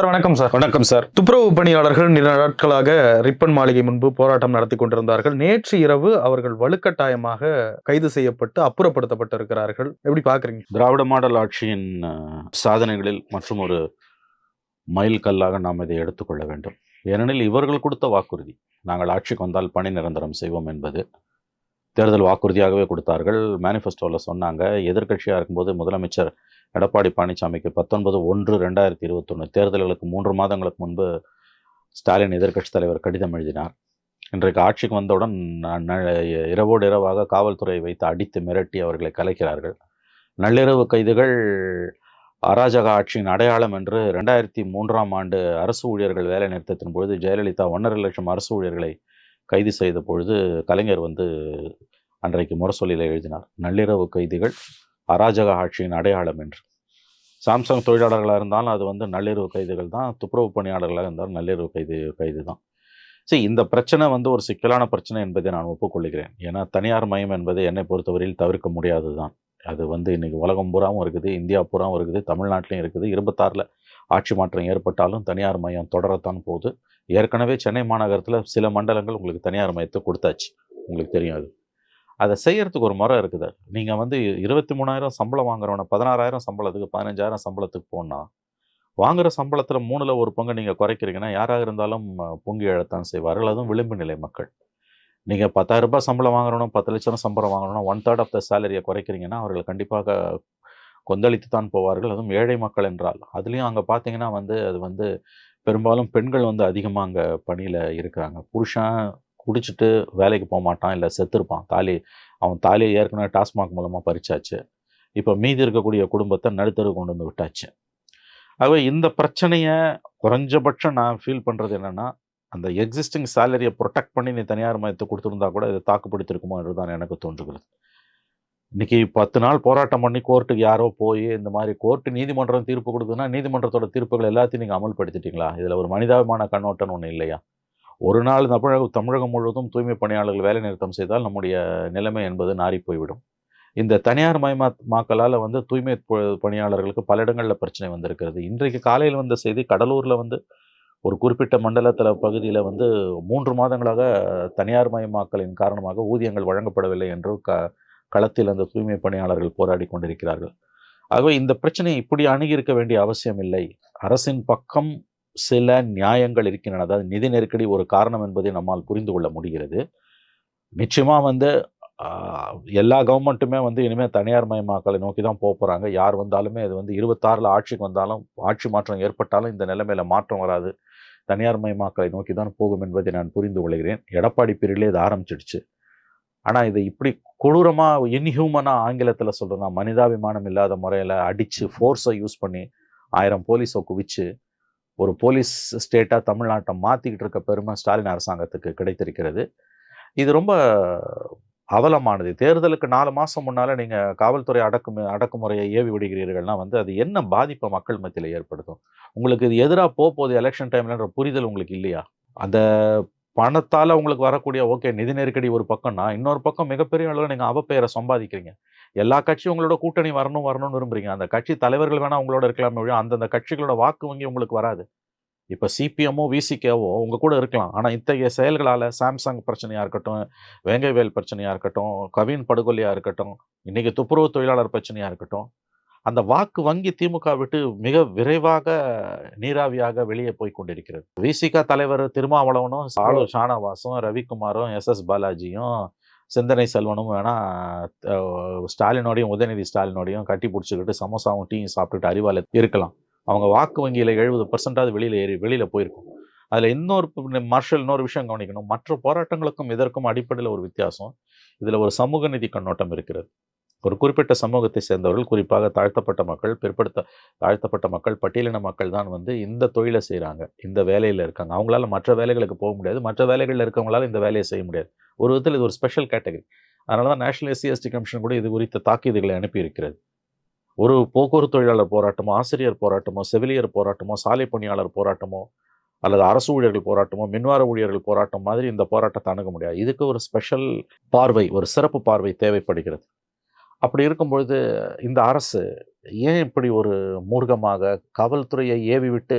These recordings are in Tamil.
சார் வணக்கம் சார். வணக்கம் சார். துப்புரவு பணியாளர்கள் நீண்ட நாட்களாக ரிப்பன் மாளிகை முன்பு போராட்டம் நடத்தி கொண்டிருந்தார்கள். நேற்று இரவு அவர்கள் வலுக்கட்டாயமாக கைது செய்யப்பட்டு அப்புறப்படுத்தப்பட்டிருக்கிறார்கள். எப்படி பாக்குறீங்க? திராவிட மாடல் ஆட்சியின் சாதனைகளில் மற்றும் ஒரு மைல் கல்லாக நாம் இதை எடுத்துக்கொள்ள வேண்டும். ஏனெனில் இவர்கள் கொடுத்த வாக்குறுதி நாங்கள் ஆட்சிக்கு வந்தால் பணி நிரந்தரம் செய்வோம் என்பது தேர்தல் வாக்குறுதியாகவே கொடுத்தார்கள். மேனிஃபெஸ்டோவில் சொன்னாங்க. எதிர்க்கட்சியாக இருக்கும்போது முதலமைச்சர் எடப்பாடி பழனிசாமிக்கு பத்தொன்பது ஒன்று ரெண்டாயிரத்தி இருபத்தொன்று தேர்தல்களுக்கு மூன்று மாதங்களுக்கு முன்பு ஸ்டாலின் எதிர்கட்சித் தலைவர் கடிதம் எழுதினார். இன்றைக்கு ஆட்சிக்கு வந்தவுடன் இரவோடு இரவாக காவல்துறையை வைத்து அடித்து மிரட்டி அவர்களை கலைக்கிறார்கள். நள்ளிரவு கைதுகள் அராஜக ஆட்சியின் அடையாளம் என்று ரெண்டாயிரத்தி மூன்றாம் ஆண்டு அரசு ஊழியர்கள் வேலை நிறுத்தத்தின் பொழுது ஜெயலலிதா ஒன்றரை லட்சம் அரசு ஊழியர்களை கைது செய்த பொழுது கலைஞர் வந்து அன்றைக்கு முரசொலியில் எழுதினார் நள்ளிரவு கைதிகள் அராஜக ஆட்சியின் அடையாளம் என்று. சாம்சங் தொழிலாளர்களாக இருந்தாலும் அது வந்து நள்ளிரவு கைதுகள் தான் துப்புரவு பணியாளர்களாக இருந்தாலும் நள்ளிரவு கைது கைது தான். சரி இந்த பிரச்சனை வந்து ஒரு சிக்கலான பிரச்சனை என்பதை நான் ஒப்புக்கொள்கிறேன். ஏன்னா தனியார் மயம் என்பது என்னை பொறுத்தவரையில் தவிர்க்க முடியாது தான் அது வந்து இன்றைக்கி உலகம் பூராவும் இருக்குது இந்தியா பூராவும் இருக்குது தமிழ்நாட்டிலையும் இருக்குது. இருபத்தாறில் ஆட்சி மாற்றம் ஏற்பட்டாலும் தனியார் மையம் தொடரத்தான் போகுது. ஏற்கனவே சென்னை மாநகரத்தில் சில மண்டலங்கள் உங்களுக்கு தனியார் மையத்தை கொடுத்தாச்சு. உங்களுக்கு தெரியும் அது. அதை செய்யறதுக்கு ஒரு முறை இருக்குது. நீங்கள் வந்து இருபத்தி மூணாயிரம் சம்பளம் வாங்குறவன பதினாறாயிரம் சம்பளத்துக்கு பதினஞ்சாயிரம் சம்பளத்துக்கு போனால் வாங்குகிற சம்பளத்தில் மூணில் ஒரு பங்கு நீங்கள் குறைக்கிறீங்கன்னா யாராக இருந்தாலும் பொங்கி எழத்தான் செய்வார்கள். அதுவும் விளிம்பு நிலை மக்கள். நீங்கள் பத்தாயிரம் ரூபாய் சம்பளம் வாங்குறவனும் பத்து லட்சம் சம்பளம் வாங்கணும் ஒன் தேர்ட் ஆஃப் த சேலரியை குறைக்கிறீங்கன்னா அவர்கள் கண்டிப்பாக கொந்தளித்து தான் போவார்கள். அதுவும் ஏழை மக்கள் என்றால். அதுலேயும் அங்கே பார்த்தீங்கன்னா வந்து அது வந்து பெரும்பாலும் பெண்கள் வந்து அதிகமாக அங்கே பணியில் இருக்கிறாங்க புருஷன் குடிச்சிட்டு வேலைக்கு போக மாட்டான் இல்லை செத்துருப்பான். தாலி அவன் தாலியை ஏற்கனவே டாஸ்மாக் மூலமாக பறிச்சாச்சு. இப்போ மீதி இருக்கக்கூடிய குடும்பத்தை நடுத்தரு கொண்டு வந்து விட்டாச்சு. ஆகவே இந்த பிரச்சனையை குறைஞ்சபட்சம் நான் ஃபீல் பண்ணுறது என்னென்னா அந்த எக்ஸிஸ்டிங் சேலரியை ப்ரொடெக்ட் பண்ணி நீ தனியார் மையத்தை கொடுத்துருந்தா கூட இதை தாக்குப்படுத்திருக்குமோ என்று தான் எனக்கு தோன்றுகிறது. இன்னைக்கு பத்து நாள் போராட்டம் பண்ணி கோர்ட்டுக்கு யாரோ போய் இந்த மாதிரி கோர்ட்டு நீதிமன்றம் தீர்ப்பு கொடுக்குதுன்னா நீதிமன்றத்தோட தீர்ப்புகள் எல்லாத்தையும் நீங்கள் அமல்படுத்திட்டீங்களா? இதில் ஒரு மனிதாபிமான கண்ணோட்டம் ஒன்று இல்லையா? ஒரு நாள் தமிழக தமிழகம் முழுவதும் தூய்மை பணியாளர்கள் வேலை நிறுத்தம் செய்தால் நம்முடைய நிலைமை என்பது நாறி போய்விடும் இந்த தனியார் மயமா மாக்களால் வந்து தூய்மை பணியாளர்களுக்கு பல இடங்களில் பிரச்சனை வந்திருக்கிறது. இன்றைக்கு காலையில் வந்த செய்தி கடலூரில் வந்து ஒரு குறிப்பிட்ட மண்டலத்தில் பகுதியில் வந்து மூன்று மாதங்களாக தனியார் மயமாக்கலின் காரணமாக ஊதியங்கள் வழங்கப்படவில்லை என்று க களத்தில் அந்த தூய்மை பணியாளர்கள் போராடி கொண்டிருக்கிறார்கள். ஆகவே இந்த பிரச்சனையை இப்படி அணுகியிருக்க வேண்டிய அவசியம் இல்லை. அரசின் பக்கம் சில நியாயங்கள் இருக்கின்றன. அதாவது நிதி நெருக்கடி ஒரு காரணம் என்பதை நம்மால் புரிந்து கொள்ள முடிகிறது. நிச்சயமாக வந்து எல்லா கவர்மெண்ட்டுமே வந்து இனிமேல் தனியார் மயமாக்கலை நோக்கி தான் போக போகிறாங்க யார் வந்தாலுமே இது வந்து இருபத்தாறில் ஆட்சிக்கு வந்தாலும் ஆட்சி மாற்றம் ஏற்பட்டாலும் இந்த நிலைமையில் மாற்றம் வராது. தனியார் மயமாக்கலை நோக்கி தான் போகும் என்பதை நான் புரிந்து கொள்கிறேன். எடப்பாடி பிரிவிலே இது ஆரம்பிச்சிடுச்சு. ஆனால் இதை இப்படி கொடூரமாக இன்ஹியூமனாக ஆங்கிலத்தில் சொல்கிறேன்னா மனிதாபிமானம் இல்லாத முறையில் அடித்து ஃபோர்ஸை யூஸ் பண்ணி ஆயிரம் போலீஸை குவிச்சு ஒரு போலீஸ் ஸ்டேட்டாக தமிழ்நாட்டை மாற்றிக்கிட்டு இருக்க பெருமை ஸ்டாலின் அரசாங்கத்துக்கு கிடைத்திருக்கிறது. இது ரொம்ப அவலமானது. தேர்தலுக்கு நாலு மாதம் முன்னால் நீங்கள் காவல்துறை அடக்கு அடக்குமுறையை ஏவி விடுகிறீர்கள்னா வந்து அது என்ன பாதிப்பை மக்கள் மத்தியில் ஏற்படுத்தும்? உங்களுக்கு இது எதிராக போக போகுது எலெக்ஷன் டைம்லன்ற புரிதல் உங்களுக்கு இல்லையா? அந்த பணத்தால் உங்களுக்கு வரக்கூடிய ஓகே நிதி நெருக்கடி ஒரு பக்கம்னா இன்னொரு பக்கம் மிகப்பெரிய அளவில் நீங்கள் அவப்பெயரை சம்பாதிக்கிறீங்க. எல்லா கட்சியும் உங்களோட கூட்டணி வரணும் வரணும்னு விரும்புறீங்க. அந்த கட்சி தலைவர்கள் வேணால் உங்களோட இருக்கலாம் அந்தந்த கட்சிகளோட வாக்கு வங்கி உங்களுக்கு வராது. இப்போ சிபிஎம்மோ விசிகேவோ உங்கள் கூட இருக்கலாம். ஆனால் இத்தகைய செயல்களால் சாம்சங் பிரச்சனையாக இருக்கட்டும் வேங்கைவேல் பிரச்சனையாக இருக்கட்டும் கவின் படுகொலையாக இருக்கட்டும் இன்றைக்கி துப்புரவு தொழிலாளர் பிரச்சனையாக இருக்கட்டும் அந்த வாக்கு வங்கி திமுக விட்டு மிக விரைவாக நீராவியாக வெளியே போய் கொண்டிருக்கிறது. விசிக தலைவர் திருமாவளவனும் சாலு ஷானவாசும் ரவிக்குமாரும் எஸ் எஸ் பாலாஜியும் சிந்தனை செல்வனும் வேணா ஸ்டாலினோடையும் உதயநிதி ஸ்டாலினோடையும் கட்டி பிடிச்சிக்கிட்டு சமோசாவும் டீயும் சாப்பிட்டுட்டு அறிவால இருக்கலாம். அவங்க வாக்கு வங்கியில் எழுபது பர்சன்டாவது வெளியில் ஏறி வெளியில் போயிருக்கும். அதில் இன்னொரு மார்ஷல் இன்னொரு விஷயம் கவனிக்கணும். மற்ற போராட்டங்களுக்கும் இதற்கும் அடிப்படையில் ஒரு வித்தியாசம். இதில் ஒரு சமூக நிதி கண்ணோட்டம் இருக்கிறது. ஒரு குறிப்பிட்ட சமூகத்தை சேர்ந்தவர்கள் குறிப்பாக தாழ்த்தப்பட்ட மக்கள் பிற்படுத்த தாழ்த்தப்பட்ட மக்கள் பட்டியலின மக்கள் தான் வந்து இந்த தொழிலை செய்கிறாங்க இந்த வேலையில் இருக்காங்க. அவங்களால மற்ற வேலைகளுக்கு போக முடியாது. மற்ற வேலைகளில் இருக்கவங்களால இந்த வேலையை செய்ய முடியாது. ஒரு விதத்தில் இது ஒரு ஸ்பெஷல் கேட்டகரி அதனால தான் நேஷனல் எஸ்சி எஸ்டி கமிஷன் கூட இது குறித்த தாக்கீதுகளை அனுப்பியிருக்கிறது ஒரு போக்குவரத்து தொழிலாளர் போராட்டமோ ஆசிரியர் போராட்டமோ செவிலியர் போராட்டமோ சாலை பணியாளர் போராட்டமோ அல்லது அரசு ஊழியர்கள் போராட்டமோ மின்வார ஊழியர்கள் போராட்டம் மாதிரி இந்த போராட்டத்தை அணுக முடியாது. இதுக்கு ஒரு ஸ்பெஷல் பார்வை ஒரு சிறப்பு பார்வை தேவைப்படுகிறது. அப்படி இருக்கும்பொழுது இந்த அரசு ஏன் இப்படி ஒரு மூர்க்கமாக காவல்துறையை ஏவி விட்டு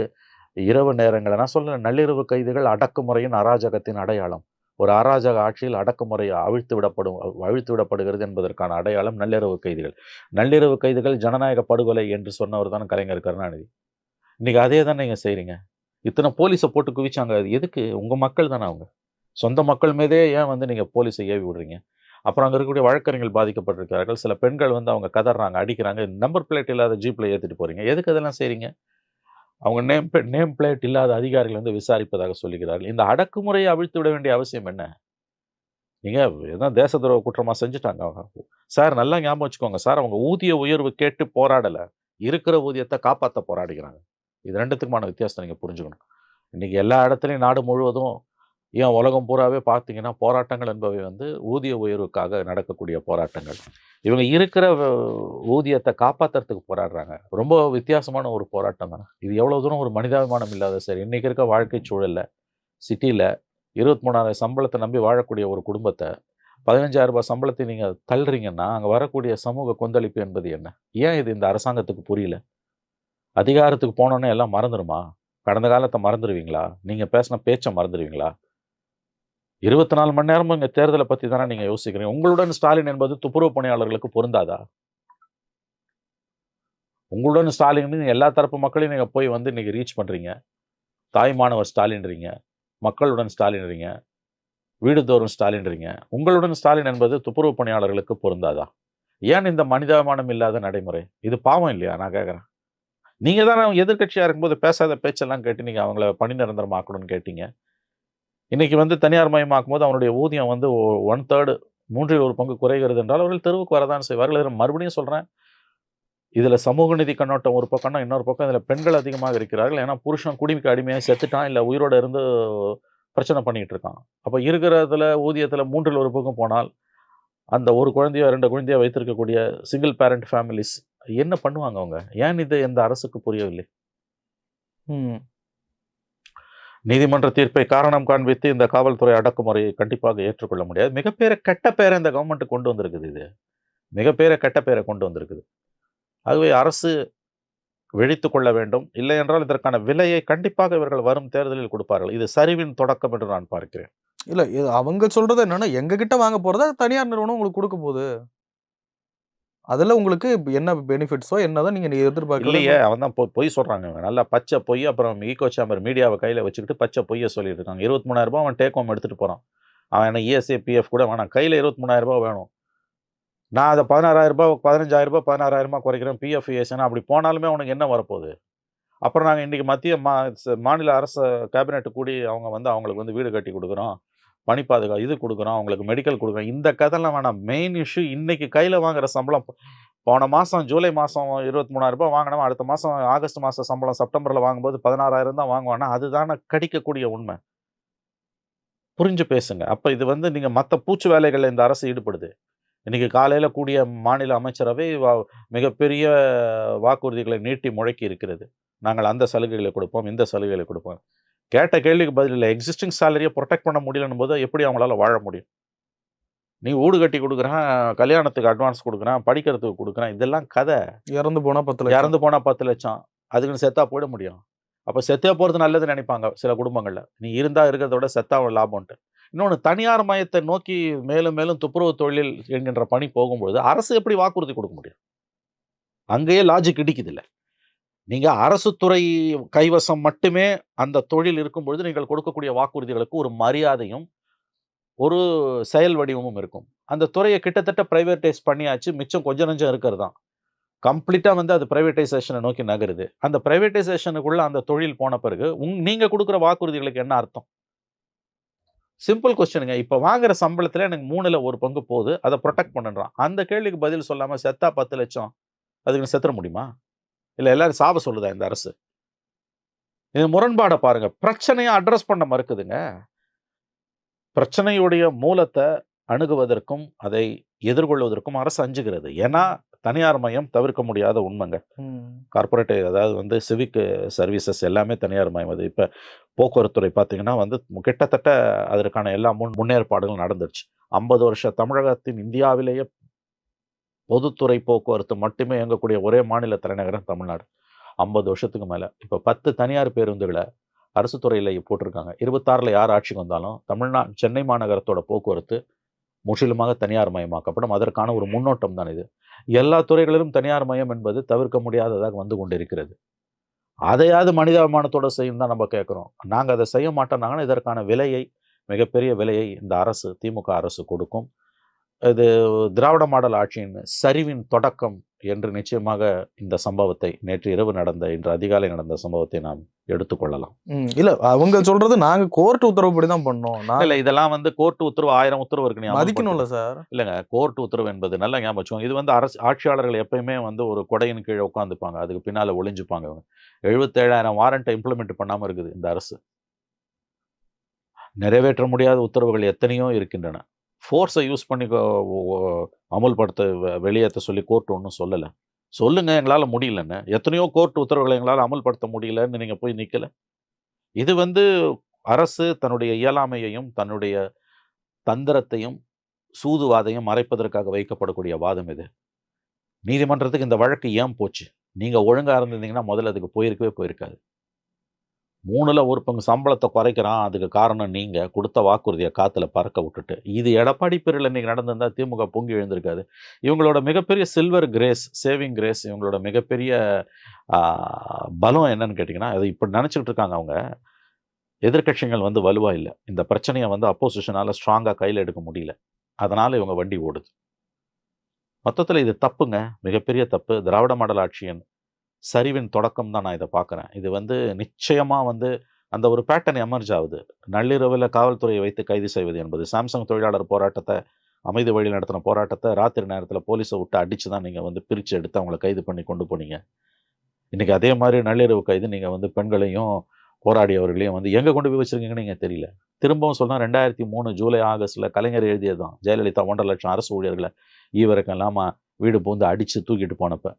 இரவு நேரங்களை நான் சொல்றேன் நள்ளிரவு கைதிகள் அடக்குமுறையின் அராஜகத்தின் அடையாளம். ஒரு அராஜக ஆட்சியில் அடக்குமுறை அவிழ்த்து விடப்படும் அவிழ்த்து விடப்படுகிறது என்பதற்கான அடையாளம் நள்ளிரவு கைதிகள். நள்ளிரவு கைதிகள் ஜனநாயக படுகொலை என்று சொன்னவர் தான் கலைஞர் கருணாநிதி. இன்றைக்கி அதே தான் நீங்கள் செய்கிறீங்க இத்தனை போலீஸை போட்டு குவிச்சாங்க அது எதுக்கு? உங்கள் மக்கள் தானே அவங்க. சொந்த மக்கள் மீதே ஏன் வந்து நீங்கள் போலீஸை ஏவி விடுறீங்க? அப்புறம் அங்கே இருக்கக்கூடிய வழக்கறிஞர்கள் பாதிக்கப்பட்டிருக்கிறார்கள். சில பெண்கள் வந்து அவங்க கதறாங்க அடிக்கிறாங்க. நம்பர் பிளேட் இல்லாத ஜீப்பில் ஏற்றிட்டு போறீங்க. எதுக்கு அதெல்லாம் செய்கிறீங்க அவங்க நேம் நேம் பிளேட் இல்லாத அதிகாரிகள் வந்து விசாரிப்பதாக சொல்லுகிறார்கள். இந்த அடக்குமுறையை அவிழ்த்து விட வேண்டிய அவசியம் என்ன? நீங்கள் எதாவது தேச துரோக குற்றமாக செஞ்சுட்டாங்க அவங்க. சார் நல்லா ஞாபகம் வச்சுக்கோங்க. சார் அவங்க ஊதிய உயர்வு கேட்டு போராடலை. இருக்கிற ஊதியத்தை காப்பாற்ற போராடிக்கிறாங்க இது ரெண்டுத்துக்குமான வித்தியாசத்தை நீங்கள் புரிஞ்சுக்கணும். இன்றைக்கி எல்லா இடத்துலையும் நாடு முழுவதும் ஏன் உலகம் பூராவே பார்த்தீங்கன்னா போராட்டங்கள் என்பவை வந்து ஊதிய உயர்வுக்காக நடக்கக்கூடிய போராட்டங்கள். இவங்க இருக்கிற ஊதியத்தை காப்பாற்றுறதுக்கு போராடுறாங்க. ரொம்ப வித்தியாசமான ஒரு போராட்டம் தானே. இது எவ்வளோ தூரம் ஒரு மனிதாபிமானம் இல்லாத சார். இன்னைக்கு இருக்க வாழ்க்கை சூழலில் சிட்டியில் இருபத்தி மூணாயிரம் சம்பளத்தை நம்பி வாழக்கூடிய ஒரு குடும்பத்தை பதினஞ்சாயிரம் ரூபாய் சம்பளத்தை நீங்கள் தள்ளுறீங்கன்னா அங்கே வரக்கூடிய சமூக கொந்தளிப்பு என்பது என்ன? ஏன் இது இந்த அரசாங்கத்துக்கு புரியல? அதிகாரத்துக்கு போனோன்னே எல்லாம் மறந்துடுமா கடந்த காலத்தை மறந்துடுவீங்களா நீங்கள் பேசின பேச்சை மறந்துடுவீங்களா இருபத்தி நாலு மணி நேரமும் இங்கே தேர்தலை பத்தி தானே நீங்க யோசிக்கிறீங்க? உங்களுடன் ஸ்டாலின் என்பது துப்புரவு பணியாளர்களுக்கு பொருந்தாதா? உங்களுடன் ஸ்டாலின் எல்லா தரப்பு மக்களையும் நீங்க போய் வந்து இன்னைக்கு ரீச் பண்றீங்க. தாய் மாணவர் ஸ்டாலின்றீங்க. மக்களுடன் ஸ்டாலின்றீங்க. வீடுதோறும் ஸ்டாலின்றீங்க. உங்களுடன் ஸ்டாலின் என்பது துப்புரவு பணியாளர்களுக்கு பொருந்தாதா? ஏன் இந்த மனிதாபிமானம் இல்லாத நடைமுறை? இது பாவம் இல்லையா? நான் கேட்குறேன் நீங்கள் தானே எதிர்க்கட்சியா இருக்கும்போது பேசாத பேச்செல்லாம் கேட்டு நீங்க அவங்கள பணி நிரந்தரமாக்கணும்னு கேட்டீங்க. இன்றைக்கி வந்து தனியார் மயமாக்கும் போது அவனுடைய ஊதியம் வந்து ஒன் தேர்டு மூன்றில் ஒரு பங்கு குறைகிறது என்றால் அவர்கள் தெருவுக்கு வரதான் செய்வார்கள். இதில் மறுபடியும் சொல்கிறேன் இதில் சமூக நிதி கண்ணோட்டம் ஒரு பக்கம்னா இன்னொரு பக்கம் இதில் பெண்கள் அதிகமாக இருக்கிறார்கள். ஏன்னா புருஷன் குடிமிக்கு அடிமையாக செத்துட்டான் இல்லை உயிரோட இருந்து பிரச்சனை பண்ணிகிட்டு இருக்கான். அப்போ இருக்கிறதுல ஊதியத்தில் மூன்றில் ஒரு பக்கம் போனால் அந்த ஒரு குழந்தையோ ரெண்டு குழந்தையோ வைத்திருக்கக்கூடிய சிங்கிள் பேரண்ட் ஃபேமிலிஸ் என்ன பண்ணுவாங்க அவங்க? ஏன் இது எந்த அரசுக்கு புரியவில்லை? ம். நீதிமன்ற தீர்ப்பை காரணம் காண்பித்து இந்த காவல்துறை அடக்குமுறையை கண்டிப்பாக ஏற்றுக்கொள்ள முடியாது. மிகப்பெரிய கெட்ட பேரை இந்த கவர்மெண்ட் கொண்டு வந்திருக்குது இது. மிகப்பெரிய கெட்ட பேரை கொண்டு வந்திருக்குது. ஆகவே அரசு விழித்து கொள்ள வேண்டும். இல்லை என்றால் இதற்கான விலையை கண்டிப்பாக இவர்கள் வரும் தேர்தலில் கொடுப்பார்கள். இது சரிவின் தொடக்கம் என்று நான் பார்க்கிறேன். இல்லை இது அவங்க சொல்றது என்னன்னா எங்ககிட்ட வாங்க போறதா தனியார் நிறுவனம் உங்களுக்கு கொடுக்க போகுது? அதுல உங்களுக்கு என்ன பெனிஃபிட்ஸோ என்னதான் நீங்க எதிர்பார்க்கல இல்லையே அவன் தான் பொய் சொல்றாங்க இவங்க. நல்லா பச்சை பொய் அப்புறம் ஈகோ சாம்பர் மீடியாவை கையில வச்சுக்கிட்டு பச்சை பொய்யை சொல்லிட்டு இருக்காங்க இருபத்தி மூணாயிரம் ரூபாய் அவன் டேக் ஹோம் எடுத்துட்டு போறான். அவன் என்ன இஎஸ்ஏ பிஎஃப் கூட வேணாம். கையில இருபத்தி மூணாயிரம் ரூபாய் வேணும். நான் அதை பதினாறாயிரம் ரூபாய் பதினாறாயிரம் ரூபாய் குறைக்கிறேன். பிஎஃப் இஎஸ்னா அப்படி போனாலுமே அவனுக்கு என்ன வரப்போகுது? அப்புறம் நாங்கள் இன்னைக்கு மத்திய மா மாநில அரசு கேபினெட் கூடி அவங்க வந்து அவங்களுக்கு வந்து வீடு கட்டி கொடுக்குறோம். பணி பாதுகா இது கொடுக்குறோம் அவங்களுக்கு மெடிக்கல் கொடுக்குறோம். இந்த கதைலாம் வேணாம். மெயின் இஷ்யூ இன்னைக்கு கையில் வாங்குற சம்பளம். போன மாதம் ஜூலை மாதம் இருபத்தி மூணாயிரம் ரூபாய் வாங்கினோம் அடுத்த மாதம் ஆகஸ்ட் மாதம் சம்பளம் செப்டம்பரில் வாங்கும்போது பதினாறாயிரம் தான் வாங்குவானா அதுதானே கடிக்கக்கூடிய உண்மை. புரிஞ்சு பேசுங்க. அப்போ இது வந்து நீங்கள் மற்ற பூச்சு வேலைகளில் இந்த அரசு ஈடுபடுது. இன்னைக்கு காலையில் கூடிய மாநில அமைச்சரவை வா- மிகப்பெரிய வாக்குறுதிகளை நீட்டி முழக்கி இருக்கிறது. நாங்கள் அந்த சலுகைகளை கொடுப்போம் இந்த சலுகைகளை கொடுப்போம். கேட்ட கேள்விக்கு பதில் இல்லை. எக்ஸிஸ்டிங் சேலரியை ப்ரொடெக்ட் பண்ண முடியலன்னும் போது எப்படி அவங்களால வாழ முடியும்? நீ வீடு கட்டி கொடுக்குறேன் கல்யாணத்துக்கு அட்வான்ஸ் கொடுக்குறேன் படிக்கிறதுக்கு கொடுக்குறேன் இதெல்லாம் கதை. இறந்து போனா பத்து லட்சம். இறந்து போனா பத்து லட்சம். அதுக்குன்னு செத்தா போயிட முடியும். அப்போ செத்தே போகிறது நல்லதுன்னு நினைப்பாங்க சில குடும்பங்களில். நீ இருந்தா இருக்கிறத விட செத்தா லாபம்ன்ட்டு. இன்னொன்று தனியார் மயத்தை நோக்கி மேலும் மேலும் துப்புரவு தொழில் என்கின்ற பணி போகும்பொழுது அரசு எப்படி வாக்குறுதி கொடுக்க முடியும்? அங்கேயே லாஜிக் இடிக்குது இல்லை. நீங்கள் அரசு துறை கைவசம் மட்டுமே அந்த தொழில் இருக்கும் பொழுது நீங்கள் கொடுக்கக்கூடிய வாக்குறுதிகளுக்கு ஒரு மரியாதையும் ஒரு செயல் வடிவமும் இருக்கும். அந்த துறையை கிட்டத்தட்ட ப்ரைவேட்டைஸ் பண்ணியாச்சு. மிச்சம் கொஞ்சம் நஞ்சம் இருக்கிறது தான் கம்ப்ளீட்டாக வந்து அது ப்ரைவேட்டைசேஷனை நோக்கி நகருது. அந்த ப்ரைவேட்டைசேஷனுக்குள்ளே அந்த தொழில் போன பிறகு உங் நீங்கள் கொடுக்குற வாக்குறுதிகளுக்கு என்ன அர்த்தம்? சிம்பிள் கொஸ்டினுங்க இப்போ வாங்குற சம்பளத்தில் எனக்கு மூணில் ஒரு பங்கு போகுது அதை ப்ரொடெக்ட் பண்ணுறான் அந்த கேள்விக்கு பதில் சொல்லாமல் செத்தா பத்து லட்சம் அதுக்கு செத்துற முடியுமா? இல்லை எல்லாரும் சாப சொல்லுதா இந்த அரசு? இது முரண்பாடை பாருங்க. பிரச்சனையை அட்ரஸ் பண்ண மறுக்குதுங்க. பிரச்சனையுடைய மூலத்தை அணுகுவதற்கும் அதை எதிர்கொள்வதற்கும் அரசு அஞ்சுகிறது. ஏன்னா தனியார் மயம் தவிர்க்க முடியாத உண்மைங்க. ம். கார்ப்பரேட் அதாவது வந்து சிவிக் சர்வீசஸ் எல்லாமே தனியார் மயம். அது இப்போ போக்குவரத்துறை பார்த்தீங்கன்னா வந்து கிட்டத்தட்ட அதற்கான எல்லா முன் முன்னேற்பாடுகளும் நடந்துருச்சு. ஐம்பது வருஷ தமிழகத்தின் இந்தியாவிலேயே பொதுத்துறை போக்குவரத்து மட்டுமே இயங்கக்கூடிய ஒரே மாநில தலைநகரம் தமிழ்நாடு. ஐம்பது வருஷத்துக்கு மேலே. இப்போ பத்து தனியார் பேருந்துகளை அரசு துறையில் போட்டிருக்காங்க. இருபத்தாறில் யார் ஆட்சிக்கு வந்தாலும் தமிழ்நா சென்னை மாநகரத்தோட போக்குவரத்து முற்றிலுமாக தனியார் மயமாக்கப்படும். அதற்கான ஒரு முன்னோட்டம் தான் இது. எல்லா துறைகளிலும் தனியார் மயம் என்பது தவிர்க்க முடியாததாக வந்து கொண்டிருக்கிறது. அதையாவது மனிதாபிமானத்தோடு செய்யும் தான் நம்ம கேட்குறோம் நாங்கள் அதை செய்ய மாட்டோம்னாங்கன்னா இதற்கான விலையை மிகப்பெரிய விலையை இந்த அரசு திமுக அரசு கொடுக்கும். இது திராவிட மாடல் ஆட்சியின் சரிவின் தொடக்கம் என்று நிச்சயமாக இந்த சம்பவத்தை நேற்று இரவு நடந்த இன்று அதிகாலை நடந்த சம்பவத்தை நாம் எடுத்துக்கொள்ளலாம். இல்ல அவங்க சொல்றது நாங்க கோர்ட் உத்தரவுப்படி தான் பண்ணோம். இல்ல இதெல்லாம் வந்து கோர்ட் உத்தரவு ஆயிரம் உத்தரவு இருக்கு மதிக்கணும்ல சார். இல்லைங்க கோர்ட் உத்தரவு என்பது நல்ல ஞாபகம். இது வந்து அரசு ஆட்சியாளர்கள் எப்பயுமே வந்து ஒரு கொடையின் கீழே உட்காந்துப்பாங்க அதுக்கு பின்னால ஒளிஞ்சுப்பாங்க அவங்க எழுபத்தேழாயிரம் வாரண்ட்டை இம்ப்ளிமெண்ட் பண்ணாம இருக்குது இந்த அரசு. நிறைவேற்ற முடியாத உத்தரவுகள் எத்தனையோ இருக்கின்றன. ஃபோர்ஸை யூஸ் பண்ணி அமல்படுத்த வெளியேற்ற சொல்லி கோர்ட் ஒன்றும் சொல்லலை. சொல்லுங்கள் எங்களால் முடியலன்னு. எத்தனையோ கோர்ட் உத்தரவுகளை எங்களால் அமல்படுத்த முடியலன்னு நீங்கள் போய் நிற்கலை இது வந்து அரசு தன்னுடைய இயலாமையையும் தன்னுடைய தந்திரத்தையும் சூதுவாதையும் மறைப்பதற்காக வைக்கப்படக்கூடிய வாதம் இது. நீதிமன்றத்துக்கு இந்த வழக்கு ஏன் போச்சு? நீங்கள் ஒழுங்காக இருந்திருந்தீங்கன்னா முதல்ல அதுக்கு போயிருக்கவே போயிருக்காது. மூணில் ஒரு பங்கு சம்பளத்தை குறைக்கிறான். அதுக்கு காரணம் நீங்கள் கொடுத்த வாக்குறுதியை காற்றுல பறக்க விட்டுட்டு. இது எடப்பாடி பேரில் இன்றைக்கி நடந்திருந்தால் திமுக பொங்கி எழுந்திருக்காது. இவங்களோட மிகப்பெரிய சில்வர் கிரேஸ் சேவிங் கிரேஸ் இவங்களோட மிகப்பெரிய பலம் என்னன்னு கேட்டிங்கன்னா அது இப்படி நினச்சிக்கிட்டு இருக்காங்க அவங்க. எதிர்க்கட்சிகள் வந்து வலுவாக இல்லை. இந்த பிரச்சனையை வந்து அப்போசிஷனால ஸ்ட்ராங்காக கையில் எடுக்க முடியல. அதனால் இவங்க வண்டி ஓடுது. மொத்தத்தில் இது தப்புங்க. மிகப்பெரிய தப்பு. திராவிட மாடல் ஆட்சியின் சரிவின் தொடக்கம் தான் நான் இதை பார்க்குறேன். இது வந்து நிச்சயமாக வந்து அந்த ஒரு பேட்டர்ன் எமர்ஜ் ஆகுது. நள்ளிரவில் காவல்துறையை வைத்து கைது செய்வது என்பது சாம்சங் தொழிலாளர் போராட்டத்தை அமைதி வழி நடத்தின போராட்டத்தை ராத்திரி நேரத்தில் போலீஸை விட்டு அடித்து தான் நீங்கள் வந்து பிரித்து எடுத்து அவங்கள கைது பண்ணி கொண்டு போனீங்க. இன்றைக்கி அதே மாதிரி நள்ளிரவு கைது நீங்கள் வந்து பெண்களையும் போராடியவர்களையும் வந்து எங்கே கொண்டு போய் வச்சுருக்கீங்கன்னு நீங்கள் தெரியல. திரும்பவும் சொன்னால் ரெண்டாயிரத்தி மூணு ஜூலை ஆகஸ்ட்டில் கலைஞர் எழுதியதான் ஜெயலலிதா ஒன்றரை லட்சம் அரசு ஊழியர்களை ஈவருக்கு இல்லாமல் வீடு பூந்து அடித்து தூக்கிட்டு போனப்போ.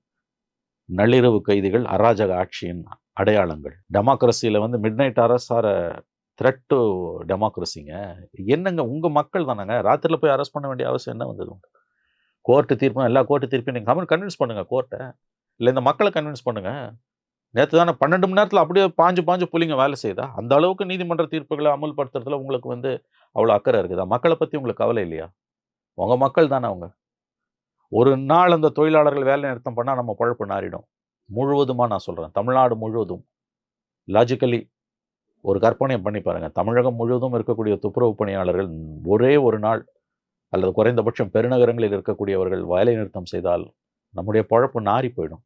நள்ளிரவு கைதிகள் அராஜக ஆட்சியின் அடையாளங்கள். டெமோக்ரஸியில் வந்து மிட் நைட் அரசார த்ரெட் டு டெமோக்ரஸிங்க. என்னங்க உங்கள் மக்கள் தானங்க? ராத்திரியில் போய் அரெஸ்ட் பண்ண வேண்டிய அவசியம் என்ன வந்தது கோர்ட்டு தீர்ப்பும் எல்லா கோர்ட்டு தீர்ப்பையும் நீங்கள் கமெண்ட் கன்வின்ஸ் பண்ணுங்கள் கோர்ட்டை இல்லை இந்த மக்களை கன்வின்ஸ் பண்ணுங்கள் நேற்று தானே பன்னெண்டு மணி நேரத்தில் அப்படியே பாஞ்சு பாஞ்சு புள்ளிங்க வேலை செய்யுதா அந்த அளவுக்கு நீதிமன்ற தீர்ப்புகளை அமல்படுத்துறதுல உங்களுக்கு வந்து அவ்வளோ அக்கறை இருக்குதா? மக்களை பற்றி உங்களுக்கு கவலை இல்லையா? உங்கள் மக்கள் தானே அவங்க. ஒரு நாள் அந்த தொழிலாளர்கள் வேலை நிறுத்தம் பண்ணால் நம்ம பழப்பு நாறிடும் முழுவதுமா நான் சொல்கிறேன் தமிழ்நாடு முழுவதும் லாஜிக்கலி ஒரு கற்பனையை பண்ணி பாருங்க. தமிழகம் முழுவதும் இருக்கக்கூடிய துப்புரவு பணியாளர்கள் ஒரே ஒரு நாள் அல்லது குறைந்தபட்சம் பெருநகரங்களில் இருக்கக்கூடியவர்கள் வேலை நிறுத்தம் செய்தால் நம்முடைய பழப்பு நாறி போயிடும்.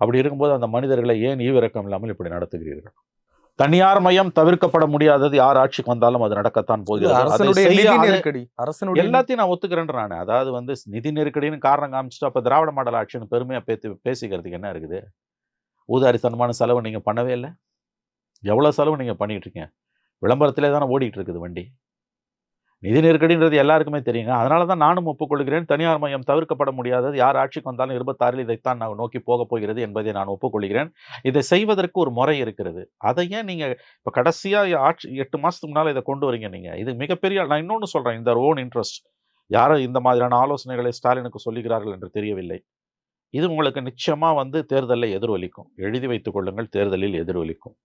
அப்படி இருக்கும்போது அந்த மனிதர்களை ஏன் ஈவிரக்கம் இல்லாமல் இப்படி நடத்துகிறீர்கள்? தனியார் மயம் தவிர்க்கப்பட முடியாதது யார் ஆட்சிக்கு வந்தாலும் அது நடக்கத்தான் போகிறது. அரசனுடைய எல்லாத்தையும் நான் ஒத்துக்கிறேன் நான். அதாவது வந்து நிதி நெருக்கடின்னு காரணம் காமிச்சிட்டு அப்ப திராவிட மாடல் ஆட்சின்னு பெருமையா பேசி பேசிக்கிறதுக்கு என்ன இருக்குது? ஊதாரித்தனமான செலவு நீங்க பண்ணவே இல்லை. எவ்வளவு செலவு நீங்க பண்ணிட்டு இருக்கீங்க? விளம்பரத்திலே தானே ஓடிட்டு இருக்குது வண்டி. நிதி நெருக்கடின்றது எல்லாருக்குமே தெரியுங்க. அதனால தான் நானும் ஒப்புக்கொள்கிறேன். தனியார் மையம் தவிர்க்கப்பட முடியாதது. யார் ஆட்சிக்கு வந்தாலும் இருபத்தாறில் இதைத்தான் நான் நோக்கி போக போகிறது என்பதை நான் ஒப்புக்கொள்கிறேன். இதை செய்வதற்கு ஒரு முறை இருக்கிறது. அதை ஏன் நீங்க இப்ப கடைசியா ஆட்சி எட்டு மாசத்துக்கு முன்னால இதை கொண்டு வரீங்க நீங்க? இது மிகப்பெரிய நான் இன்னொன்னு சொல்றேன். இந்த ஓன் இன்ட்ரெஸ்ட். யாரும் இந்த மாதிரியான ஆலோசனைகளை ஸ்டாலினுக்கு சொல்லுகிறார்கள் என்று தெரியவில்லை. இது உங்களுக்கு நிச்சயமா வந்து தேர்தலில் எதிரொலிக்கும். எழுதி வைத்துக் கொள்ளுங்கள். தேர்தலில் எதிரொலிக்கும்.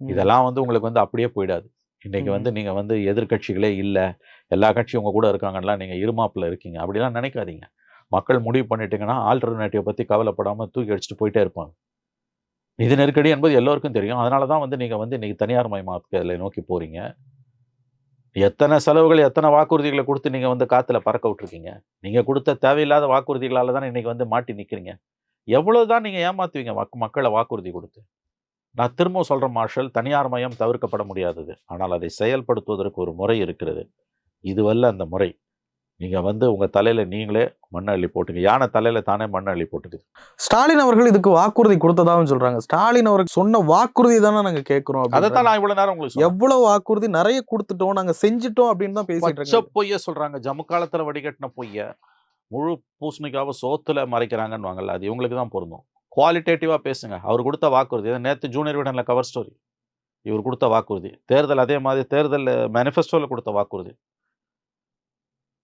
இதெல்லாம் வந்து உங்களுக்கு வந்து அப்படியே போயிடாது. இன்னைக்கு வந்து நீங்க வந்து எதிர்க்கட்சிகளே இல்ல எல்லா கட்சியும் உங்க கூட இருக்காங்கன்னா நீங்க இருமாப்புல இருக்கீங்க. அப்படிலாம் நினைக்காதீங்க. மக்கள் முடிவு பண்ணிட்டீங்கன்னா ஆல்டர்னேட்டிவ் பத்தி கவலைப்படாம தூக்கி அடிச்சுட்டு போயிட்டே இருப்பாங்க. நிதி நெருக்கடி என்பது எல்லோருக்கும் தெரியும். அதனால தான் வந்து நீங்க வந்து இன்னைக்கு தனியார் மயமாக்கலை நோக்கி போறீங்க. எத்தனை செலவுகள் எத்தனை வாக்குறுதிகளை கொடுத்து நீங்க வந்து காத்துல பறக்க விட்டுருக்கீங்க? நீங்க கொடுத்த தேவையில்லாத வாக்குறுதிகளால தான் இன்னைக்கு வந்து மாட்டி நிக்கிறீங்க? எவ்வளவுதான் நீங்க ஏமாத்துவீங்க வாக்கு- மக்களை வாக்குறுதி கொடுத்து. நான் திரும்பவும் சொல்றேன் மார்ஷல் தனியார் மயம் தவிர்க்கப்பட முடியாதது. ஆனால் அதை செயல்படுத்துவதற்கு ஒரு முறை இருக்கிறது. இதுவல்ல அந்த முறை. நீங்க வந்து உங்க தலையில நீங்களே மண்ணை அள்ளி போட்டுங்க. யானை தலையில தானே மண்ணை அள்ளி போட்டுக்குது. ஸ்டாலின் அவர்கள் இதுக்கு வாக்குறுதி கொடுத்ததாகவும் சொல்றாங்க. ஸ்டாலின் அவருக்கு சொன்ன வாக்குறுதி தானே நாங்க கேட்கிறோம் அதை தான் நான் இவ்வளவு நேரம் உங்களுக்கு. எவ்வளவு வாக்குறுதி? நிறைய கொடுத்துட்டோம். நாங்க செஞ்சுட்டோம் அப்படின்னு தான் பேசிட்டு பொய்ய சொல்றாங்க. ஜம்மு காலத்துல வடிகட்டின பொய்ய முழு பூசணிக்காவை சோத்துல மறைக்கிறாங்கன்னு வாங்கல்ல அது இவங்களுக்கு தான் பொருந்தும். குவாலிட்டேட்டிவா பேசுங்க. அவர் கொடுத்த வாக்குறுதி. இதை நேத்து ஜூனியர் விடன்ல கவர் ஸ்டோரி இவர் கொடுத்த வாக்குறுதி. தேர்தல் அதே மாதிரி தேர்தல் மேனிஃபெஸ்டோல கொடுத்த வாக்குறுதி.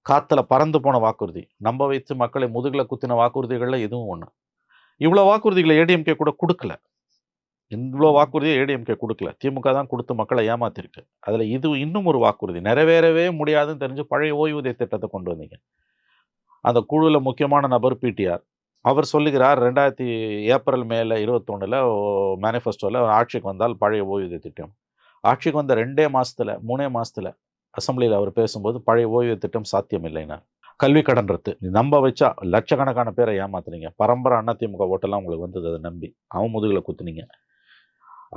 காத்துல பறந்து போன வாக்குறுதி. நம்ப வைத்து மக்களை முதுகுல குத்தின வாக்குறுதிகள்ல இதுவும் ஒண்ணு. இவ்வளவு வாக்குறுதிகளை ஏடிஎம்கே கூட கொடுக்கல. இவ்வளோ வாக்குறுதியை ஏடிஎம்கே கொடுக்கல. திமுக தான் கொடுத்து மக்களை ஏமாத்திருக்கு. அதில் இது இன்னும் ஒரு வாக்குறுதி. நிறைவேறவே முடியாதுன்னு தெரிஞ்சு பழைய ஓய்வூதிய திட்டத்தை கொண்டு வந்தீங்க. அந்த குழுவில் முக்கியமான நபர் பிடிஆர் அவர் சொல்லுகிறார் ரெண்டாயிரத்தி ஏப்ரல் மேல இருபத்தொன்னுல மேனிஃபெஸ்டோவில் ஆட்சிக்கு வந்தால் பழைய ஓய்வூதிய திட்டம். ஆட்சிக்கு வந்த ரெண்டே மாசத்துல மூணே மாசத்துல அசம்பிளியில் அவர் பேசும்போது பழைய ஓய்வூதிய திட்டம் சாத்தியம் இல்லைன்னா கல்வி கடன் ரத்து. நீ நம்ப வச்சா லட்சக்கணக்கான பேரை ஏமாத்துனீங்க. பரம்பரை அதிமுக ஓட்டெல்லாம் உங்களுக்கு வந்தது அதை நம்பி. அவன் முதுகில் குத்துனீங்க.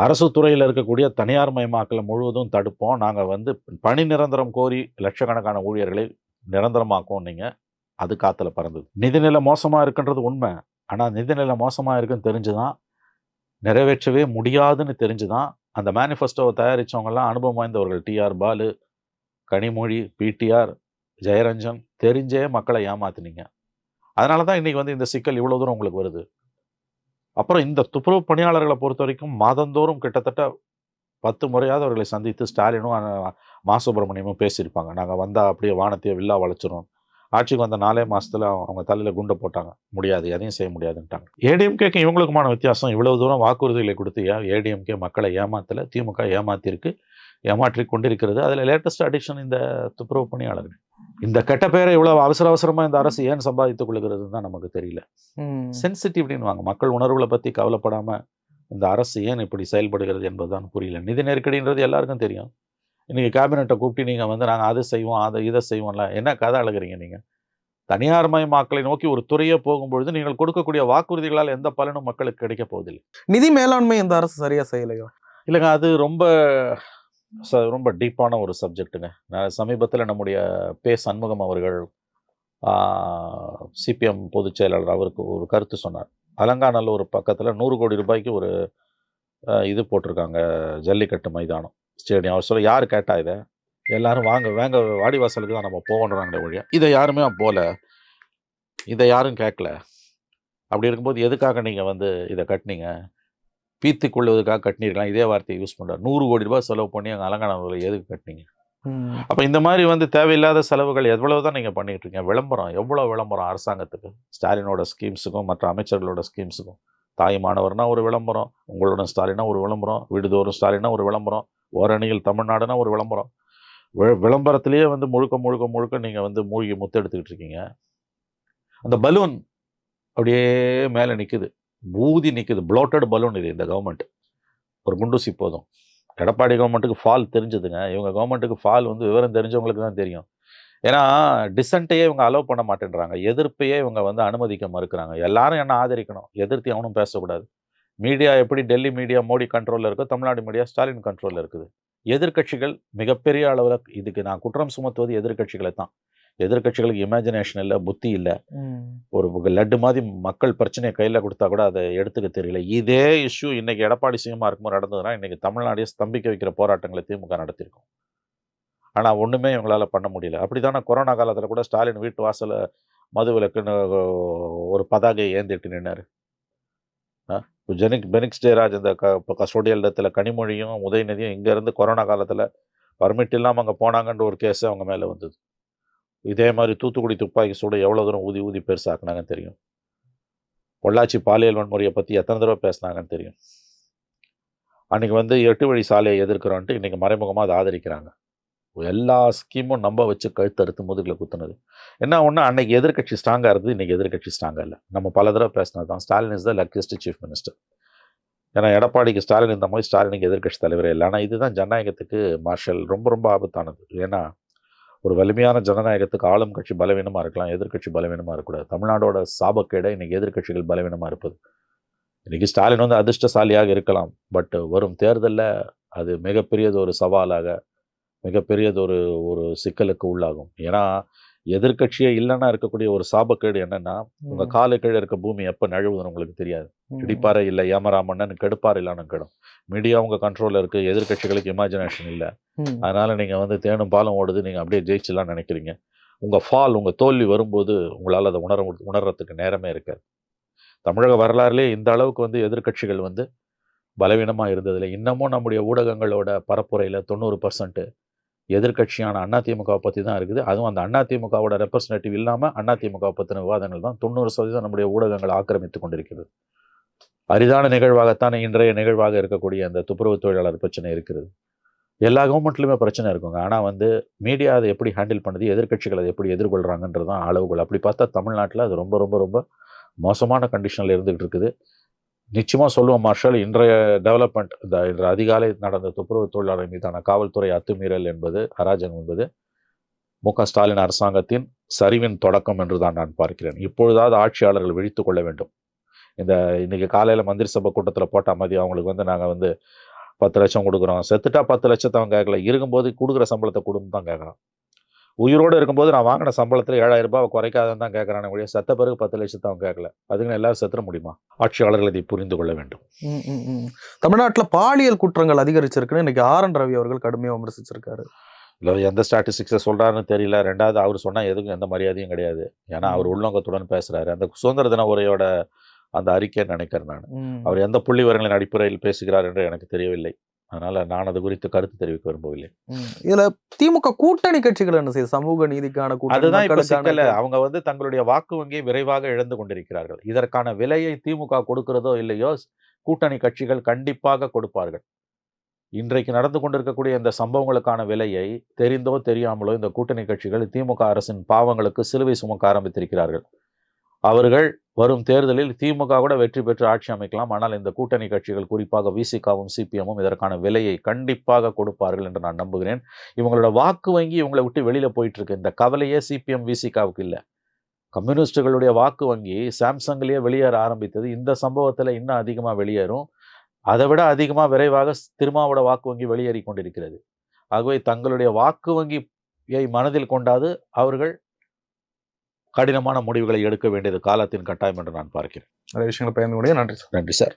அரசு துறையில் இருக்கக்கூடிய தனியார் மயமாக்கலை முழுவதும் தடுப்போம். நாங்கள் வந்து பணி நிரந்தரம் கோரி லட்சக்கணக்கான ஊழியர்களை நிரந்தரமாக்குவோம் நீங்கள் அது காத்துல பறந்தது. நிதிநிலை மோசமாக இருக்குன்றது உண்மை. ஆனால் நிதிநிலை மோசமாக இருக்குன்னு தெரிஞ்சுதான் நிறைவேற்றவே முடியாதுன்னு தெரிஞ்சுதான் அந்த மேனிஃபெஸ்டோவை தயாரித்தவங்கெல்லாம் அனுபவம் வாய்ந்தவர்கள். T R Baalu Kanimozhi P T R Jeyaranjan தெரிஞ்சே மக்களை ஏமாத்தினீங்க. அதனால தான் இன்னைக்கு வந்து இந்த சிக்கல் இவ்வளோ தூரம் உங்களுக்கு வருது. அப்புறம் இந்த துப்புரவு பணியாளர்களை பொறுத்த வரைக்கும் மாதந்தோறும் கிட்டத்தட்ட பத்து முறையாவது அவர்களை சந்தித்து ஸ்டாலினும் மா. சுப்பிரமணியமும் பேசியிருப்பாங்க. நாங்கள் வந்தால் அப்படியே வானத்தையே வில்லா வளைச்சிரும். ஆட்சிக்கு வந்த நாலே மாசத்துல அவங்க தலையில் குண்டை போட்டாங்க. முடியாது எதையும் செய்ய முடியாதுன்ட்டாங்க. ஏடிஎம்கேக்கு இவங்களுக்குமான வித்தியாசம் இவ்வளவு தூரம் வாக்குறுதிகளை கொடுத்து ஏடிஎம்கே மக்களை ஏமாத்தல திமுக ஏமாத்திருக்கு ஏமாற்றி கொண்டிருக்கிறது. அதில் லேட்டஸ்ட் அடிஷன் இந்த துப்புரவு பணியாளர்கள். இந்த கெட்ட பேரை இவ்வளவு அவசர அவசரமா இந்த அரசு ஏன் சம்பாதித்துக் கொள்கிறதுன்னு தான் நமக்கு தெரியல. ம். சென்சிட்டிவ்னு வாங்க மக்கள் உணர்வுகளை பற்றி கவலைப்படாம இந்த அரசு ஏன் இப்படி செயல்படுகிறது என்பதுதான் புரியல. நிதி நெருக்கடின்றது எல்லாருக்கும் தெரியும். இன்னைக்கு கேபினெட்டை கூப்பிட்டு நீங்கள் வந்து நாங்கள் அதை செய்வோம் அதை இதை செய்வோம்ல. என்ன கதை அழகுறீங்க நீங்கள் தனியார் மயமாக்கலை நோக்கி ஒரு துறையே போகும்பொழுது நீங்கள் கொடுக்கக்கூடிய வாக்குறுதிகளால் எந்த பலனும் மக்களுக்கு கிடைக்க போவதில்லை. நிதி மேலாண்மை இந்த அரசு சரியா செய்யலையோ? இல்லைங்க அது ரொம்ப ச- ரொம்ப டீப்பான ஒரு சப்ஜெக்ட்டுங்க நான் சமீபத்தில் நம்முடைய பே. சண்முகம் அவர்கள் சிபிஎம் பொதுச் செயலாளர் அவருக்கு ஒரு கருத்து சொன்னார். அலங்காநல்லூர் பக்கத்தில் நூறு கோடி ரூபாய்க்கு ஒரு இது போட்டிருக்காங்க. ஜல்லிக்கட்டு மைதானம். ஸ்டேடியம். அவர் சொல்ல யார் கேட்டா இதை? எல்லாரும் வாங்க வாங்க வாடிவாசலுக்கு தான் நம்ம போகணுறாங்களே ஒழிய. இதை யாருமே போல. இதை யாரும் கேட்கல அப்படி இருக்கும்போது எதுக்காக நீங்கள் வந்து இதை கட்டினீங்க? பீத்து கொள்வதற்காக கட்டினீர்களாம் இதே வார்த்தையை யூஸ் பண்ணுறாரு நூறு கோடி ரூபாய் செலவு பண்ணி அங்கே அலங்காநல்லூரில் எதுக்கு கட்டினீங்க. அப்போ இந்த மாதிரி வந்து தேவையில்லாத செலவுகள் எவ்வளவு தான் நீங்கள் பண்ணிட்டு இருக்கீங்க? விளம்பரம். எவ்வளோ விளம்பரம் அரசாங்கத்துக்கு? ஸ்டாலினோட ஸ்கீம்ஸுக்கும் மற்ற அமைச்சர்களோட ஸ்கீம்ஸுக்கும் தாய் மாணவர்னா ஒரு விளம்பரம் உங்களுடன் ஸ்டாலினா ஒரு விளம்பரம் வீடுதோறும் ஸ்டாலினா ஒரு விளம்பரம் ஓரணியில் தமிழ்நாடுனா ஒரு விளம்பரம். வி- விளம்பரத்திலேயே வந்து முழுக்க முழுக்க முழுக்க நீங்கள் வந்து மூழ்கி முத்தெடுத்துக்கிட்டு இருக்கீங்க. அந்த பலூன் அப்படியே மேலே நிற்குது பூதி நிற்குது ப்ளோட்டட் பலூன் இது இந்த கவர்மெண்ட் ஒரு குண்டூசி போதும். எடப்பாடி கவர்மெண்ட்டுக்கு ஃபால் தெரிஞ்சதுங்க. இவங்க கவர்மெண்ட்டுக்கு ஃபால் வந்து விவரம் தெரிஞ்சவங்களுக்கு தான் தெரியும். ஏன்னா டிசன்ட்டையே இவங்க அலோவ் பண்ண மாட்டேன்றாங்க. எதிர்ப்பையே இவங்க வந்து அனுமதிக்க மறுக்கிறாங்க. எல்லாரும் என்ன ஆதரிக்கணும்? எதிர்த்து அவனும் பேசக்கூடாது. மீடியா எப்படி டெல்லி மீடியா மோடி கண்ட்ரோலில் இருக்கோ தமிழ்நாடு மீடியா ஸ்டாலின் கண்ட்ரோலில் இருக்குது. எதிர்க்கட்சிகள் மிகப்பெரிய அளவில் இதுக்கு நான் குற்றம் சுமத்துவது எதிர்க்கட்சிகளை தான். எதிர்க்கட்சிகளுக்கு இமேஜினேஷன் இல்லை புத்தி இல்லை. ஒரு லட்டு மாதிரி மக்கள் பிரச்சனையை கையில் கொடுத்தா கூட அதை எடுத்துக்க தெரியல. இதே இஷ்யூ இன்னைக்கு எடப்பாடி சிஎம்மா இருக்கும்போது நடந்ததுன்னா இன்னைக்கு தமிழ்நாடையே ஸ்தம்பிக்க வைக்கிற போராட்டங்களை திமுக நடத்திருக்கும் ஆனால் ஒன்றுமே இவங்களால் பண்ண முடியல. அப்படி தானே கொரோனா காலத்தில் கூட ஸ்டாலின் வீட்டு வாசலில் மது விலக்குன்னு ஒரு பதாகை ஏந்திட்டு நின்னார். ஜெனிக் பெனிக்ஸ் ஜெயராஜ் இந்த க கஸ்டோடியல் இடத்துல கனிமொழியும் உதயநிதியும் இங்கேருந்து கொரோனா காலத்தில் பர்மிட் இல்லாமல் அங்கே போனாங்கன்ற ஒரு கேஸ் அவங்க மேலே வந்தது. இதே மாதிரி தூத்துக்குடி துப்பாக்கி சூட எவ்வளோ தூரம் ஊதி ஊதி பெருசாக்குனாங்கன்னு தெரியும். பொள்ளாச்சி பாலியல் வன்முறையை பற்றி எத்தனை தடவை பேசுனாங்கன்னு தெரியும். அன்றைக்கி வந்து எட்டு வழி சாலையை எதிர்க்கிறோன்ட்டு இன்றைக்கி மறைமுகமாக அதை ஆதரிக்கிறாங்க. எல்லா ஸ்கீமும் நம்ப வச்சு கழுத்தறுத்து முதுகில் குத்துனது. என்ன ஒன்று அன்னைக்கு எதிர்க்கட்சி ஸ்ட்ராங்காக இருந்தது இன்றைக்கி எதிர்க்கட்சி ஸ்ட்ராங்காக இல்லை. நம்ம பல தடவை பேசினது தான். Stalin is the luckiest chief minister ஏன்னா எடப்பாடிக்கு ஸ்டாலின் இந்த மாதிரி ஸ்டாலினுக்கு எதிர்க்கட்சி தலைவரே இல்லை. ஆனால் இதுதான் ஜனநாயகத்துக்கு மார்ஷல் ரொம்ப ரொம்ப ஆபத்தானது. ஏன்னா ஒரு வலிமையான ஜனநாயகத்துக்கு ஆளும் கட்சி பலவீனமாக இருக்கலாம் எதிர்க்கட்சி பலவீனமாக இருக்கக்கூடாது. தமிழ்நாடோட சாபக்கேட இன்னைக்கு எதிர்க்கட்சிகள் பலவீனமாக இருப்பது. இன்றைக்கி ஸ்டாலின் வந்து அதிர்ஷ்டசாலியாக இருக்கலாம் பட் வரும் தேர்தலில் அது மிகப்பெரியது ஒரு சவாலாக மிகப்பெரியது ஒரு ஒரு சிக்கலுக்கு உள்ளாகும். ஏன்னா எதிர்க்கட்சியே இல்லைன்னா இருக்கக்கூடிய ஒரு சாபக்கேடு என்னன்னா உங்க காலு கீழே இருக்க பூமி எப்போ நழுவுதுன்னு உங்களுக்கு தெரியாது. இடிப்பாறை இல்லை ஏமராமண்ணன் கெடுப்பார் இல்லான்னு கெடும். மீடியா உங்க கண்ட்ரோல்ல இருக்கு எதிர்க்கட்சிகளுக்கு இமேஜினேஷன் இல்லை. அதனால நீங்க வந்து தேனும் பாலும் ஓடுது நீங்க அப்படியே ஜெயிச்சிடலாம் நினைக்கிறீங்க. உங்க ஃபால் உங்க தோல்வி வரும்போது உங்களால் அதை உணர உணர்றதுக்கு நேரமே இருக்காது. தமிழக வரலாறுலேயே இந்த அளவுக்கு வந்து எதிர்க்கட்சிகள் வந்து பலவீனமா இருந்ததில்லை. இன்னமும் நம்முடைய ஊடகங்களோட பரப்புரையில தொண்ணூறு பர்சன்ட் எதிர்க்கட்சியான அதிமுக பற்றி தான் இருக்குது. அதுவும் அந்த அதிமுகவோட ரெப்ரசன்டேட்டிவ் இல்லாமல் அதிமுக பற்றின விவாதங்கள் தான் தொண்ணூறு சதவீதம் நம்முடைய ஊடகங்கள் ஆக்கிரமித்து கொண்டிருக்கிறது. அரிதான நிகழ்வாகத்தான் இன்றைய நிகழ்வாக இருக்கக்கூடிய அந்த துப்புரவு தொழிலாளர் பிரச்சனை இருக்கிறது. எல்லா கவர்மெண்ட்லையுமே பிரச்சனை இருக்குங்க. ஆனால் வந்து மீடியா அதை எப்படி ஹேண்டில் பண்ணுது எதிர்க்கட்சிகள் அதை எப்படி எதிர்கொள்கிறாங்கன்றது தான் அளவுகள் அப்படி பார்த்தா தமிழ்நாட்டில் அது ரொம்ப ரொம்ப ரொம்ப மோசமான கண்டிஷனில் இருந்துகிட்டு இருக்குது. நிச்சயமாக சொல்லுவோம் மார்ஷல். இன்றைய டெவலப்மெண்ட் இந்த இன்று அதிகாலை நடந்த துப்புரவு தொழிலாளர் மீதான காவல்துறை அத்துமீறல் என்பது அராஜகம் என்பது மு க ஸ்டாலின் அரசாங்கத்தின் சரிவின் தொடக்கம் என்று தான் நான் பார்க்கிறேன். இப்பொழுதாவது ஆட்சியாளர்கள் விழித்து கொள்ள வேண்டும். இந்த இன்னைக்கு காலையில் மந்திரி சபை கூட்டத்தில் போட்டால் மதியம் அவங்களுக்கு வந்து நாங்கள் வந்து பத்து லட்சம் கொடுக்குறோம். செத்துட்டா பத்து லட்சத்தை அவன் கேட்கல. இருக்கும்போது கொடுக்குற சம்பளத்தை கொடுன்னு தான் கேட்குறான். உயிரோடு இருக்கும்போது நான் வாங்கின சம்பளத்தில் ஏழாயிரம் ரூபாய் குறைக்காதன்னு தான் கேட்குறானே ஒழிய செத்த பிறகு பத்து லட்சத்தை அவன் கேட்கல அதுக்குன்னு எல்லாரும் செத்துற முடியுமா? ஆட்சியாளர்கள் இதை புரிந்து கொள்ள வேண்டும். தமிழ்நாட்டுல பாலியல் குற்றங்கள் அதிகரிச்சிருக்குன்னு இன்னைக்கு ஆர் என் ரவி அவர்கள் கடுமையா விமர்சிச்சிருக்காரு. இல்லை எந்த ஸ்டாட்டிஸ்டிக்ஸை சொல்கிறாருன்னு தெரியல. ரெண்டாவது அவர் சொன்னால் எதுக்கும் எந்த மரியாதையும் கிடையாது. ஏன்னா அவர் உள்நோக்கத்துடன் பேசுகிறாரு அந்த சுதந்திர தின உரையோட அந்த அறிக்கையை நினைக்கிறேன் நான். அவர் எந்த புள்ளி விவரங்களின் அடிப்படையில் பேசுகிறார் என்று எனக்கு தெரியவில்லை. அதனால் நான் அது குறித்து கருத்து தெரிவிக்க விரும்பவில்லை. இதுல திமுக கூட்டணி கட்சிகள் என்ன செய்யுது? சமூக நீதிக்கான அதுதான் இப்ப மக்களுக்கான சிக்கல. அவங்க வந்து தங்களுடைய வாக்கு வங்கியை விரைவாக இழந்து கொண்டிருக்கிறார்கள். இதற்கான விலையை திமுக கொடுக்கிறதோ இல்லையோ கூட்டணி கட்சிகள் கண்டிப்பாக கொடுப்பார்கள். இன்றைக்கு நடந்து கொண்டிருக்கக்கூடிய இந்த சம்பவங்களுக்கான விலையை தெரிந்தோ தெரியாமலோ இந்த கூட்டணி கட்சிகள் திமுக அரசின் பாவங்களுக்கு சிலுவை சுமக்க ஆரம்பித்திருக்கிறார்கள். அவர்கள் வரும் தேர்தலில் திமுக கூட வெற்றி பெற்று ஆட்சி அமைக்கலாம். ஆனால் இந்த கூட்டணி கட்சிகள் குறிப்பாக விசிகாவும் சிபிஎம்மும் இதற்கான விலையை கண்டிப்பாக கொடுப்பார்கள் என்று நான் நம்புகிறேன். இவங்களோட வாக்கு வங்கி இவங்களை விட்டு வெளியில போயிட்டு இருக்கு இந்த கவலையே சிபிஎம் விசிகாவுக்கு இல்லை. கம்யூனிஸ்டுகளுடைய வாக்கு வங்கி சாம்சங்லேயே வெளியேற ஆரம்பித்தது. இந்த சம்பவத்தில் இன்னும் அதிகமாக வெளியேறும். அதை விட அதிகமாக விரைவாக திருமாவோட வாக்கு வங்கி வெளியேறி கொண்டிருக்கிறது. ஆகவே தங்களுடைய வாக்கு வங்கியை மனதில் கொண்டாது அவர்கள் கடினமான முடிவுகளை எடுக்க வேண்டியது காலத்தின் கட்டாயம் என்று நான் பார்க்கிறேன். நிறைய விஷயங்களை பயந்து நன்றி சார். நன்றி சார்.